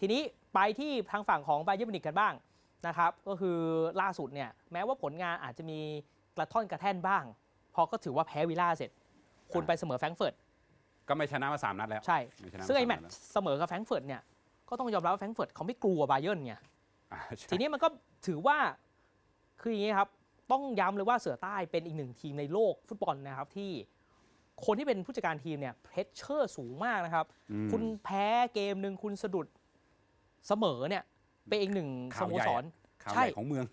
ทีนี้ไปที่ทางฝั่งของไบเยอร์มิวนิกกันบ้างนะครับ ก็คือล่าสุดเนี่ยแม้ว่าผลงานอาจจะมีกระท่อนกระแท่นบ้างเพราะก็ถือว่าแพ้วิลล่าเสร็จ คุณไปเสมอแฟรงก์เฟิร์ตก็ไม่ชนะมาสามนัดแล้วใช่ไม่ชนะาซึ่งไอ้แมสาตช์นัดเสมอกับแฟรงก์เฟิร์ตเนี่ยก็ต้องยอมรับว่าแฟรงก์เฟิร์ตเขาไม่กลัวไบเยิร์นไงอ่าใช่ทีนี้มันก็ถือว่าคืออย่างนี้ครับ ต้องย้ำเลยว่าเสือใต้เป็นอีกหนึ่งทีมในโลกฟุตบอลนะครับที่คนที่เป็นผู้จัดการทีมเนี่ยเพรสเชอร์สูงมากนะครับอืมคุณแพ้เกมหนึ่งคุณสะดุด เสมอเนี่ยเป็นอีกหนึ่งสข่าวโมใหญ่ สร ข่าวใช่ใหญ่ของเมือง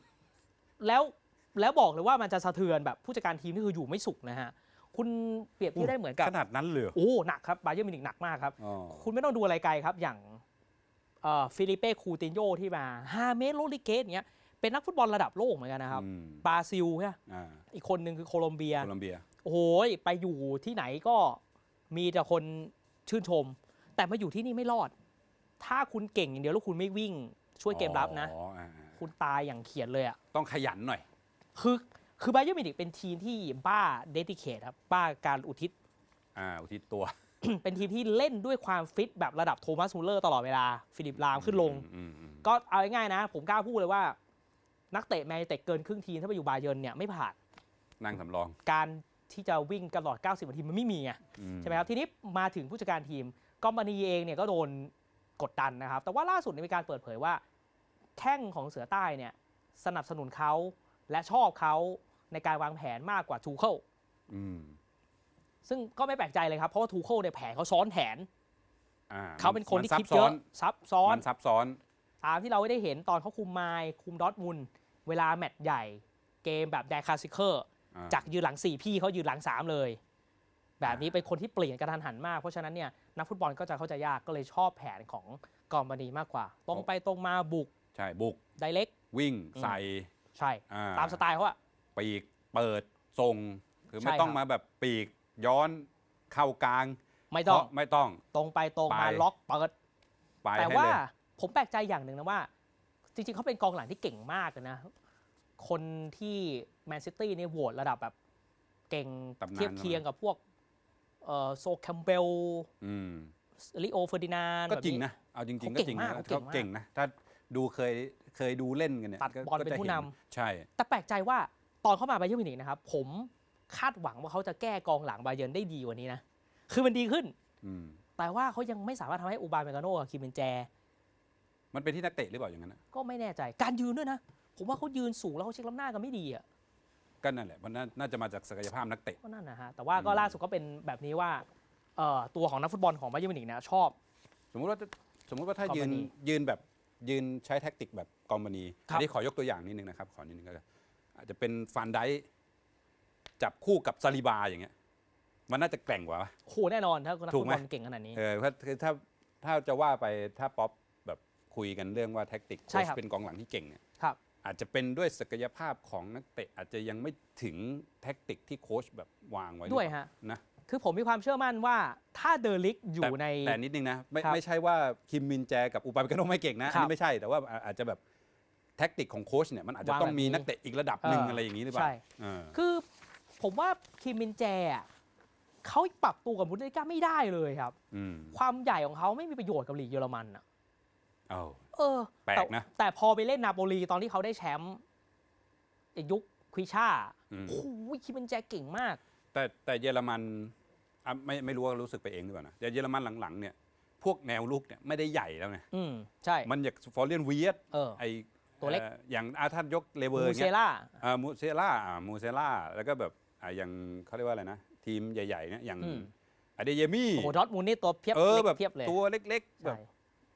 แล้วแล้วบอกเลยว่ามันจะสะเทือนแบบผู้จัดการทีมนี่คืออยู่ไม่สุขนะฮะ คุณเปรียบเทียบได้เหมือนกับ ขนาดนั้นเลยเหรอโอ้หนักครับบาเยอร์มิวนิกหนักมากครับ อ๋อคุณไม่ต้องดูอะไรไกลครับ อย่างเอ่อฟิลิเป้คูตินโยที่มาฮาเมสโรลิเกสเนี้ยเป็นนักฟุตบอลระดับโลกเหมือนกันนะครับอืมบราซิลใช่ไหมอ่าอีกคนหนึ่งคือโคลอมเบีย โคลัมเบีย โอ้โหไปอยู่ที่ไหนก็มีแต่คนชื่นชม แต่มาอยู่ที่นี่ไม่รอด ถ้าคุณเก่งอย่างเดียวแล้วคุณไม่วิ่งช่วยเกมรับนะ อ๋ออ่าอ่าคุณตายอย่างเขียนเลยอะ ต้องขยันหน่อย คือคือไบเยอร์มิวนิกเป็นทีมที่บ้าเดดิเคทครับ บ้าการอุทิศ อ่าอุทิศตัวเป็นทีมที่เล่นด้วยความฟิตแบบระดับโทมัสมูลเลอร์ตลอดเวลา ฟิลิปลามขึ้นลง อืมอืมก็เอาง่ายๆนะ ผมกล้าพูดเลยว่า นักเตะแมนยูเต็ดเกินครึ่งทีมถ้าไปอยู่บาเยิร์นเนี่ยไม่ผ่านนั่งสำรองการที่จะวิ่งตลอด 90 นาทีมันไม่มีไง อืใช่ไหมครับ ทีนี้มาถึงผู้จัดการทีม กอมบานีเองเนี่ยก็โดน กดดันนะครับ แต่ว่าล่าสุดเนี่ยมีการเปิดเผยว่า แข้งของเสือใต้เนี่ยสนับสนุนเขาและชอบเขาในการวางแผนมากกว่าทูเคิลอืมซึ่งก็ไม่แปลกใจเลยครับ เพราะว่าทูเคิลเนี่ยแผนเขาซ้อนแผนอ่าเขาเป็นคนที่มัคิดซับเยซ้อะซับซ้อนมันซับซ้อน ตามที่เราได้เห็นตอนเขาคุมไมล์คุมดอร์ทมุนด์เวลาแมตช์ใหญ่ เกมแบบแดคาซิเคอร์อ่จากยืนหลัง 4 พี่เขายืนหลัง 3 เลย แบบนี้เป็นคนที่เปลี่ยนกระทันหันมาก เพราะฉะนั้นเนี่ยนักฟุตบอลก็จะเข้าใจยากก็เลยชอบแผนของกอมบานีมากกว่า ตรงไปตรงมาบุกใช่บุกไดเล็กวิ่งอืมใส่ใช่อ่ตามสไตล์เขาอะปีกเปิดทรงคือไม่ใช่ต้องครับมาแบบปีกย้อนเข้ากลาง ไม่ต้องเคาะไม่ต้องตรงไปตรงมาไปล็อกเปิดไปแต่ให้ว่าเลยผมแปลกใจอย่างหนึ่งนะว่า จริงๆเขาเป็นกองหลังที่เก่งมากเลยนะ คนที่แมนซิตี้เนี่ยโหวตระดับแบบเก่งตำนานเทียบเคียงกับพวกเอ่อ โซแคมเบลอืมลิโอเฟอร์ดินานก็จริงนะ เอาจริงๆเขาก็เก่งจริงมากนะเขาเก่งเขามากเก่งนะ ถ้าดูเคยเคยดูเล่นกันเนี่ยตัดก็บอลเป็นก็จะผู้ห็นใช่ แต่แปลกใจว่าตอนเข้ามาไบเยอร์มิวนิกนะครับ ผมคาดหวังว่าเขาจะแก้กองหลังไบเยิร์นได้ดีกว่านี้นะ คือมันดีขึ้นอืมแต่ว่าเขายังไม่สามารถทำให้อูบาเมกาโนกับคิมเบนแจ มันเป็นที่นักเตะหรือเปล่าอย่างนั้นนะก็ไม่แน่ใจการยืนด้วยนะ ผมว่าเขายืนสูงแล้วเขาเช็คล้ำหน้ากันไม่ดีอะ ก็นั่นแหละมันน่าน่าจะมาจากศักยภาพนักเตะ ก็นั่นนะฮะ แต่ว่าก็อืมล่าสุดก็เป็นแบบนี้ว่าเอ่อตัวของนักฟุตบอลของไบเยอร์มิวนิกนะชอบ สมมุติว่าสมมุติว่าถ้ายืน Company ยืนแบบยืนใช้แท็กติกแบบกอมบานีครัอับนนี้ขอยกตัวอย่างนิดนึงนะครับ ขอนิดนึงก็ได้อาจจะเป็นฟานไดค์จับคู่กับซาลิบาอย่างเงี้ย มันน่าจะแกร่งกว่าปะโหแน่นอนถ้านักถูฟุกตไหม บอลเก่งขนาดนี้ เออถ้าคือถ้าถ้าจะว่าไปถ้าป๊อปแบบคุยกันเรื่องว่าแท็กติกใช่โค้ชครับ เป็นกองหลังที่เก่งเนี่ย ครับ อาจจะเป็นด้วยศักยภาพของนักเตะอาจจะยังไม่ถึงแท็กติกที่โค้ชแบบวางไว้หรือด้วยเปล่าฮะนะคือผมมีความเชื่อมั่นว่าถ้าเดอลิกอยู่แต่ในแต่นิดนึงนะไม่ครับไม่ใช่ว่าคิมมินแจกับอุปาเปกาโนไม่เก่งนะครัอันบนี้ไม่ใช่แต่ว่าอาอาจจะแบบแท็กติกของโค้ชเนี่ยมันอาจจะวางต้องมีแบบนี้นักเตะอีกระดับหนึ่งเออออะไรอย่างนี้หรือเปล่าใช่เออคือผมว่าคิมมินแจอะเขาปรับตัวกับบุนเดสลิก้าไม่ได้เลยครับอืมความใหญ่ของเขาไม่มีประโยชน์กับลีกเยอรมันอะ เอาเออแปลกนะแต่แต่พอไปเล่นนาโปลีตอนที่เขาได้แชมป์ไอ้ยุคควิชาอืม โอ้โหคิมเป็นแจเก่งมาก แต่แต่เยอรมันอะไม่ไม่รู้ว่ารู้สึกไปเองหรือเปล่านะแต่เยอรมันหลังๆเนี่ยพวกแนวลุกเนี่ยไม่ได้ใหญ่แล้วไงอืมใช่ มันอยากฟอร์เรียนเวียดเออ ไอตัวเล็ก อ่ออย่างอาท่านยกเลเวอร์มูอย่างเซเงี้ยล่า อ่ามูเซล่าอ่ามูเซล่าแล้วก็แบบอ่าอย่างเขาเรียกว่าอะไรนะ ทีมใหญ่ๆเนี่ยอย่างอืมอเดเยมี่โอ้โหดอทมูลนี่ตัวเพียบเออเล็กแบบเพียบเลย ตัวเล็กๆ แบใช่บ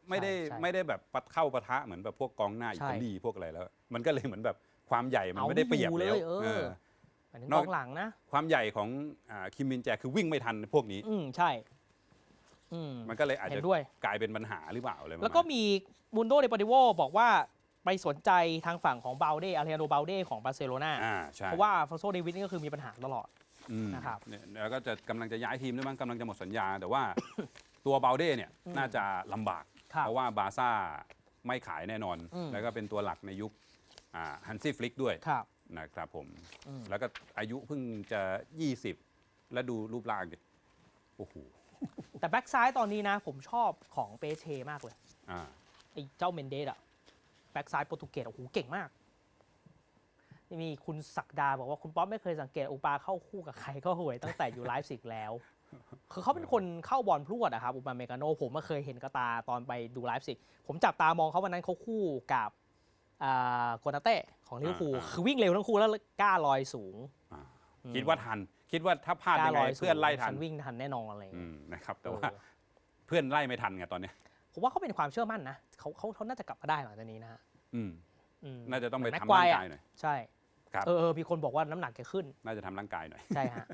ไม่ได้ใช่ไม่ได้แบบปัดเข้าปะทะเหมือนแบบพวกกองหน้าอิใช่ตาลีพวกอะไรแล้ว มันก็เลยเหมือนแบบความใหญ่มันเอาไม่ได้เปรียบอยู่แล้วเลยเออ เออ หมายถึงนอกกองหลังนะ ความใหญ่ของอ่าคิมมินแจคือวิ่งไม่ทันพวกนี้ อืมใช่ อืม มันก็เลยอาจเห็จะนด้วย กลายเป็นปัญหาหรือเปล่าอะไรประาณแล้วก็มีมุนโดเดปาติโวบอกว่าไปสนใจทางฝั่งของเบลเดอารียโนเบลเดของบาร์เซโลนาอ่าใช่เพราะว่าฟอนโซเดวิดนี่ก็คือมีปัญหาตลอด อืมนะครับ เนี่ยแล้วก็จะกำลังจะย้ายทีมด้วยมั้งกำลังจะหมดสัญญา แต่ว่าตัวเบลเด้เนี่ยอืมน่าจะลำบากครับ เพราะว่าบาร์ซ่าไม่ขายแน่นอนอืมแล้วก็เป็นตัวหลักในยุคฮันซี่ฟลิกด้วยครับนะครับผมอืมแล้วก็อายุเพิ่งจะ 20 แล้วดูรูปร่างดิโอ้โหแต่แบ็กซ้ายตอนนี้นะ ผมชอบของเปเชมากเลยอ่าไอ้เจ้าเมนเดสอะแบ็กซ้ายโปรตุเกสโอ้โหเก่งมากนี่มีคุณศักดาบอกว่าคุณป๊อปไม่เคยสังเกตอุปาเข้าคู่กับใครก็ห่วยตั้งแต่อยู่ไลฟ์สิกแล้ว คือเขาเป็นคนเข้าบอลพรวดอะครับอุปาเมกาโนผมก็เคยเห็นกระตาตอนไปดูไลฟ์สิกผมจับตามองเขาวันนั้นเขาคู่กับอ่าโกนาเต้ของลิเวอร์พูลอ่าคือวิ่งเร็วทั้งคู่แล้วกล้าลอยสูงอ่าอืมคิดว่าทัน คิดว่าถ้าพลาดกล้ายังลไงอยสูงเพื่อนไล่ทันฉัวิ่งทันแน่นอนอะไรอย่างอืเงี้ยมนะครับ แต่เออว่าเพื่อนไล่ไม่ทันไงตอนเนี้ยผมว่าเขาเป็นความเชื่อมั่นนะเขาเขาเขาน่าจะกลับมาได้หลังจากนี้นะฮะอืมอืมน่าจะต้องไปเหมืนทำแม็กควร่างอะกายหน่อยใช่ครับเออเออมีคนบอกว่าน้ำหนักแกขึ้น น่าจะทำร่างกายหน่อยใช่ฮะ